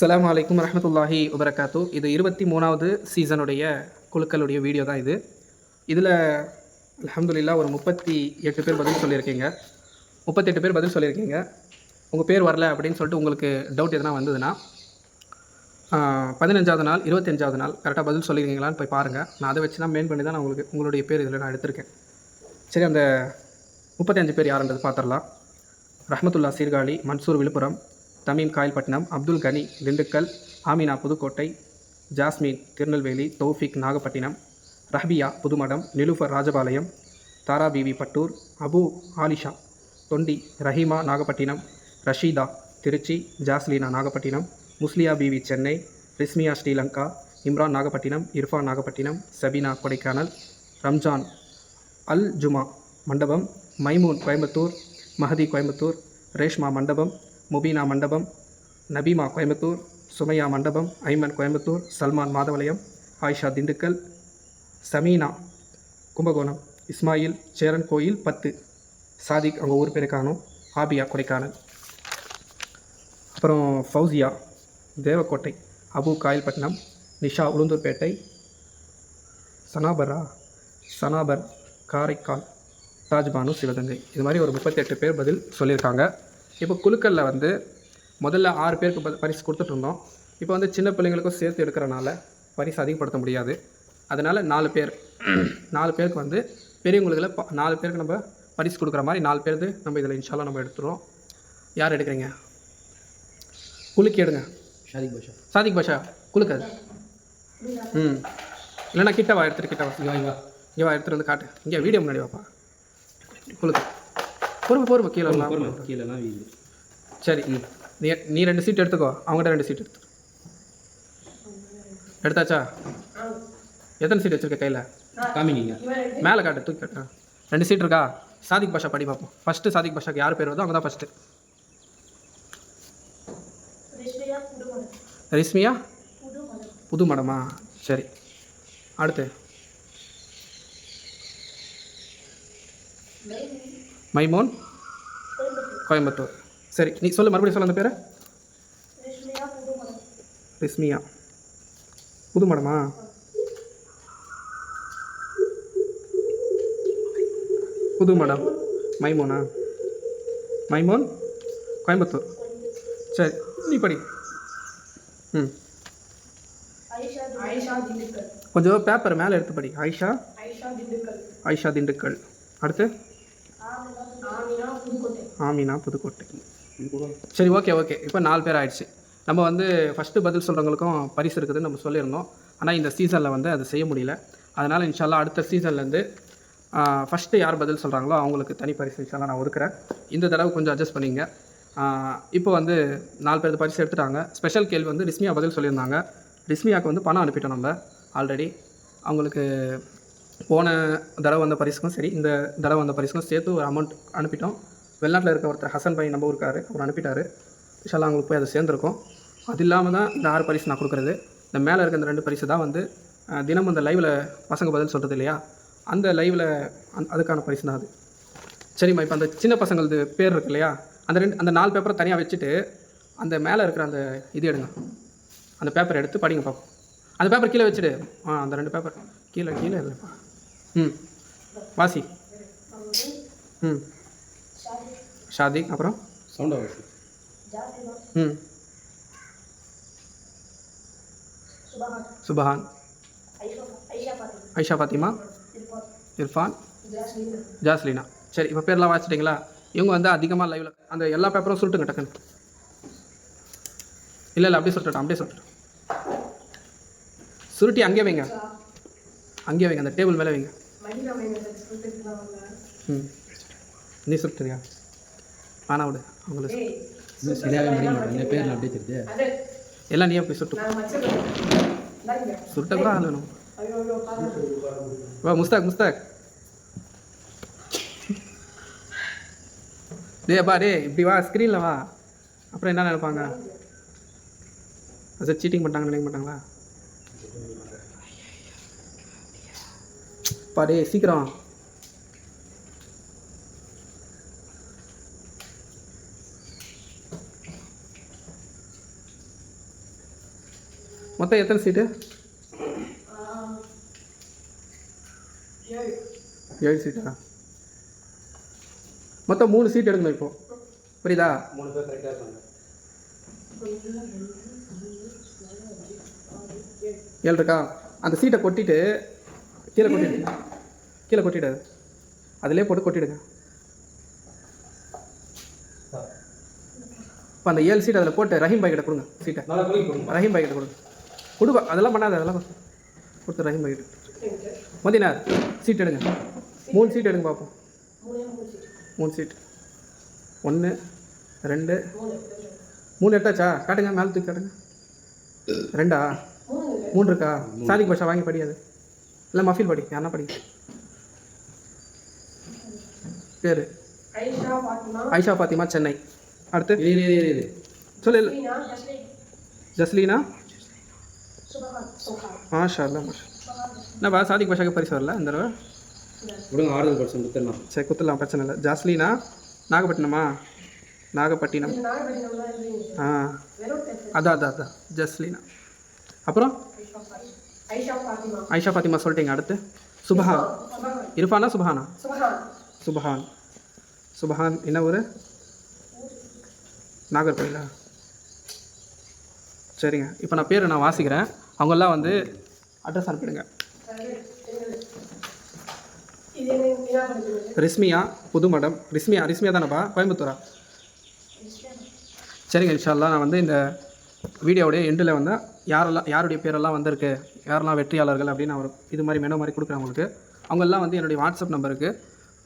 அஸ்லாம் வலைக்கம் ரஹமத்துல்லாஹி வபரகாத்து. இது இருபத்தி மூணாவது சீசனுடைய குழுக்களுடைய வீடியோ தான் இது. இதில் அலமதுல்லா ஒரு முப்பத்தி எட்டு பேர் பதில் சொல்லியிருக்கீங்க. முப்பத்தெட்டு பேர் பதில் சொல்லியிருக்கீங்க. உங்கள் பேர் வரல அப்படின்னு சொல்லிட்டு உங்களுக்கு டவுட் எதனா வந்ததுன்னா பதினஞ்சாவது நாள் இருபத்தஞ்சாவது நாள் கரெக்டாக பதில் சொல்லியிருக்கீங்களான்னு போய் பாருங்கள் நான் அதை வச்சு தான் மெயின் பண்ணி தான் நான் உங்களுக்கு உங்களுடைய பேர் இதில் நான் எடுத்திருக்கேன். சரி அந்த முப்பத்தஞ்சு பேர் யாருன்றது பார்த்துடலாம் ரஹமத்துல்லா சீர்காழி மன்சூர் விழுப்புரம் தமீம் காயல்பட்டினம் அப்துல் கனி திண்டுக்கல் ஆமினா புதுக்கோட்டை ஜாஸ்மின் திருநெல்வேலி தௌஃபிக் நாகப்பட்டினம் ரஹ்பியா புதுமடம் நிலுஃபர் ராஜபாளையம் தாரா பிவி பட்டூர் அபு ஆலிஷா தொண்டி ரஹீமா நாகப்பட்டினம் ரஷீதா திருச்சி ஜாஸ்லீனா நாகப்பட்டினம் முஸ்லியா பிவி சென்னை ரிஸ்மியா ஸ்ரீலங்கா இம்ரான் நாகப்பட்டினம் இர்ஃபான் நாகப்பட்டினம் சபீனா கொடைக்கானல் ரம்ஜான் அல் ஜுமா மண்டபம் மைமூன் கோயம்புத்தூர் மஹதி கோயம்புத்தூர் ரேஷ்மா மண்டபம் முபீனா மண்டபம் நபீமா கோயம்புத்தூர் சுமையா மண்டபம் ஐமன் கோயம்புத்தூர் சல்மான் மாதவலயம் ஆயிஷா திண்டுக்கல் சமீனா கும்பகோணம் இஸ்மாயில் சேரன் கோயில் பத்து. சாதிக் அவங்க ஊர் பேரை காணும் ஆபியா கொடைக்கானல். அப்புறம் ஃபௌசியா தேவக்கோட்டை அபு காயல்பட்டினம் நிஷா உளுந்தூர்பேட்டை சனாபரா சனாபர் காரைக்கால் ராஜ்பானு சிவகங்கை. இது மாதிரி ஒரு முப்பத்தெட்டு பேர் பதில் சொல்லியிருக்காங்க. இப்போ குழுக்களில் வந்து முதல்ல ஆறு பேருக்கு பரிசு கொடுத்துட்டு இருந்தோம் இப்போ வந்து சின்ன பிள்ளைங்களுக்கும் சேர்த்து எடுக்கிறனால பரிசு அதிகப்படுத்த முடியாது. அதனால் நாலு பேர் நாலு பேருக்கு வந்து பெரியவங்களுக்குல ப- நாலு பேருக்கு நம்ம பரிசு கொடுக்குற மாதிரி நாலு பேருக்கு நம்ம இதில் இன்ஷால்லாம் நம்ம எடுத்துருவோம். யார் எடுக்கிறீங்க? குலுக்கி எடுங்க ஷாதிக் பாஷா. சாதிக் பாஷா குலுக்கு அது ம். இல்லைன்னா கிட்ட வா எடுத்துட்டு கிட்ட வா எடுத்துட்டு வந்து காட்டு. இங்கே வீடியோ முன்னாடி வாப்பா. குலுக்கு பொறுமை பொறுமை கீழே பொறுமை கீழெல்லாம் வீடு சரி நீ நீ ரெண்டு சீட் எடுத்துக்கோ. அவங்ககிட்ட ரெண்டு சீட் எடுத்து எடுத்தாச்சா? எத்தனை சீட் வச்சிருக்க கையில்? காமிங்க. மேலே காட்டு தூக்கி காட்டு. ரெண்டு சீட் இருக்கா? சாதிக் பாஷா படி பார்ப்போம். ஃபஸ்ட்டு சாதிக் பாஷாக்கு யார் பேர் வருதோ அவங்க தான் ஃபஸ்ட்டு ரிஸ்மியா புது மடமா சரி. அடுத்து. மைமோன் கோயம்புத்தூர். சரி நீ சொல்லு மறுபடியும் சொல்லு அந்த பேரை. ரிஸ்மியா புது மடமா? புது மடம். மைமோனா? மைமோன் கோயம்புத்தூர். சரி நீ படி. ம். கொஞ்சம் பேப்பர் மேலே எடுத்து படி. திண்டுக்கல். ஆயிஷா திண்டுக்கல். அடுத்து? ஆமினா புதுக்கோட்டை. சரி ஓகே ஓகே இப்போ நாலு பேர் ஆயிடுச்சு. நம்ம வந்து ஃபஸ்ட்டு பதில் சொல்கிறவங்களுக்கும் பரிசு இருக்குதுன்னு நம்ம சொல்லியிருந்தோம். ஆனால் இந்த சீசனில் வந்து அதை செய்ய முடியல. அதனால் இன்ஷால்லா அடுத்த சீசன்லேருந்து ஃபஸ்ட்டு யார் பதில் சொல்கிறாங்களோ அவங்களுக்கு தனி பரிசு இன்ஷால்லா நான் ஒதுக்குறேன். இந்த தடவை கொஞ்சம் அட்ஜஸ்ட் பண்ணிங்க. இப்போ வந்து நாலு பேர் பரிசு எடுத்துட்டாங்க. ஸ்பெஷல் கேள்வி வந்து ரிஸ்மியா பதில் சொல்லியிருந்தாங்க. ரிஸ்மியாவுக்கு வந்து பணம் அனுப்பிட்டோம் நம்ம ஆல்ரெடி அவங்களுக்கு போன தடவை வந்த பரிசுக்கும் சரி இந்த தடவை வந்த பரிசுக்கும் சேர்த்து ஒரு அமௌண்ட் அனுப்பிட்டோம். வெளிநாட்டில் இருக்க ஒருத்தர் ஹசன் பை நம்ம ஊருக்காரு அவர் அனுப்பிட்டாரு. இன்ஷால்லா அவங்களுக்கு போய் அதை சேர்ந்துருக்கும். அது இல்லாமல் தான் இந்த ஆறு பரிசு நான் கொடுக்குறது. இந்த மேலே இருக்க இந்த ரெண்டு பரிசு தான் வந்து தினமும் இந்த லைவில் பசங்க பதில் சொல்கிறது இல்லையா? அந்த லைவில் அந் அதுக்கான பரிசு தான் அது. சரிம்மா இப்போ அந்த சின்ன பசங்களது பேர் இருக்கு இல்லையா? அந்த ரெண்டு அந்த நாலு பேப்பரை தனியாக வச்சுட்டு அந்த மேலே இருக்கிற அந்த இது எடுங்க. அந்த பேப்பர் எடுத்து படிங்க பார்ப்போம் அந்த பேப்பர் கீழே வச்சுடு. ஆ அந்த ரெண்டு பேப்பர் கீழே கீழே இல்லைப்பா ம். வாசி. ம். ஷாதிக் அப்புறம்? சவுண்ட் ஆகுது ம். சுபஹான். ஐஷா ஐஷா பாத்தி ஐஷா ஃபாத்திமா. இருப்பான் இர்ஃபான். ஜாஸ்லினா. சரி இப்போ பேர்லாம் வாசிச்சிட்டிங்களா? இவங்க வந்து அதிகமாக லைவில் அந்த எல்லா பேப்பரும் சொல்லிட்டுங்க டக்குன்னு. இல்லை இல்லை அப்படியே சொல்லிட்டோம் அப்படியே சொல்லிட்டோம் சுருட்டி அங்கேயே வைங்க. அங்கேயே வைங்க அந்த டேபிள் மேலே வைங்க. நீ சுட்டுறியா வேணா விடு இன்னும் சரியாகவே முடிய மாட்டேன் இந்த பேரில் அப்படியே தெரியுது எல்லாம் நீயே போய் சுட்டு சுட்ட கூட ஆள் வேணும். வா முஸ்தாக் முஸ்தாக். டேய் பா டேய் இப்படி வா ஸ்க்ரீனில் வா. அப்புறம் என்ன நினைப்பாங்க? அது சீட்டிங் பண்ணிட்டாங்கன்னு நினைக்க மாட்டாங்களா? பா டேய் சீக்கிரம். மொத்தம் எத்தனை சீட்டு ஏழு ஏழு சீட்டா மொத்தம் மூணு சீட் எடுக்கணும் இப்போ. புரியுதா? மூணு பேர் கரெக்டாக இருப்பாங்க. ஏழு இருக்கா? அந்த சீட்டை கொட்டிட்டு கீழே கொட்டிடு. கீழே கொட்டிடாது. அதிலே போட்டு கொட்டிடுங்க. இப்போ அந்த ஏழு சீட் அதில் போட்டு ரஹீம் பாய் கிட்ட கொடுங்க. சீட்டை ரஹீம் பாய் கிட்ட கொடுங்க கொடுப்பா அதெல்லாம் பண்ணாத அதெல்லாம் கொடு. கொடுத்து ரஹீம் பாய் கிட்ட மதினார் சீட் எடுங்க. மூணு சீட் எடுங்க பார்ப்போம் மூணே சீட் ஒன்று ரெண்டு. மூணு எடுத்தாச்சா? காட்டுங்க மேலே தூக்கி காட்டுங்க. ரெண்டா? மூணு இருக்கா? சாதிக் பாஷா வாங்கி படியாது. இல்லை மஃபில் படி யாருன்னா படி. பேர் ஐஷா ஃபாத்திமா சென்னை. அடுத்து? சொல்லு இல்ல. ஜஸ்லின் மாஷா அல்லா மாஷா என்னப்பா சாதிக் பாஷாக்கு பரிசு வரல இந்த தடவை? விடுங்க ஆறுதல் பர்சன் கொடுத்துடலாம் சரி குத்துலாம் பிரச்சனை இல்லை. ஜாஸ்லினா? நாகப்பட்டினமா? நாகப்பட்டினம். ஆ. அதான் அதான் அதான் ஜஸ்லீனா. அப்புறம்? ஐஷா ஃபாத்திமா சொல்லிட்டீங்க அடுத்து. சுபஹான். இரஃபானா சுபஹானா? சுபஹான். சுபஹான். என்ன ஊர்? நாகர்கோயிலா சரிங்க. இப்போ நான் பேரை நான் வாசிக்கிறேன். அவங்கெல்லாம் வந்து அட்ரஸ் அனுப்பிடுங்க. என்ன என்ன பண்ணுறது ரிஸ்மியா புதுமடம். ரிஸ்மியா ரிஸ்மியா தானேப்பா? கோயம்புத்தூரா? சரிங்க இன்ஷால்லா நான் வந்து இந்த வீடியோவுடைய எண்டில் வந்து யாரெல்லாம் யாருடைய பேரெல்லாம் வந்திருக்கு? யாரெல்லாம் வெற்றியாளர்கள் அப்படின்னு அவர் இது மாதிரி மெனோ மாதிரி கொடுக்குறவங்களுக்கு அவங்கெல்லாம் வந்து என்னுடைய வாட்ஸ்அப் நம்பருக்கு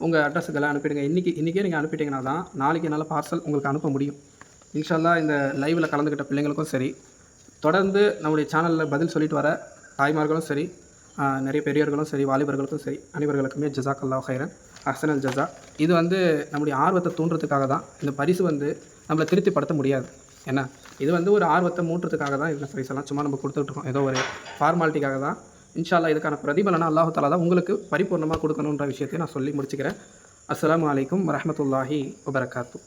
உங்கள் அட்ரஸுக்கெல்லாம் அனுப்பிடுங்க. இன்றைக்கி இன்றைக்கே நீங்கள் அனுப்பிட்டீங்கன்னா தான் நாளைக்கு என்னால் பார்சல் உங்களுக்கு அனுப்ப முடியும். இன்ஷால்லா இந்த லைவில் கலந்துக்கிட்ட பிள்ளைங்களுக்கும் சரி தொடர்ந்து நம்முடைய சேனலில் பதில் சொல்லிட்டு வர தாய்மார்களும் சரி நிறைய பெரியவர்களும் சரி வாலிபர்களுக்கும் சரி அனைவர்களுக்குமே ஜசாக் அல்லா ஹைரன் அஹ்சனல் ஜஜா இது வந்து நம்முடைய ஆர்வத்தை தூண்டுறதுக்காக தான் இந்த பரிசு வந்து நம்மளை திருப்திப்படுத்த முடியாது. என்ன இது வந்து ஒரு ஆர்வத்தை மூட்டுறதுக்காக தான் இந்த பரிசு எல்லாம் சும்மா நம்ம கொடுத்துட்ருக்கோம். ஏதோ ஒரு ஃபார்மாலிட்டிக்காக தான். இன்ஷால்லா இதுக்கான பிரதிபலனா அல்லாஹ் தாலா தான் உங்களுக்கு பரிபூர்ணமாக கொடுக்கணுன்ற விஷயத்தை நான் சொல்லி முடிச்சுக்கிறேன். அஸ்லாம் வலைக்கம் வரமத்துல்லாஹி வபரகாத்து.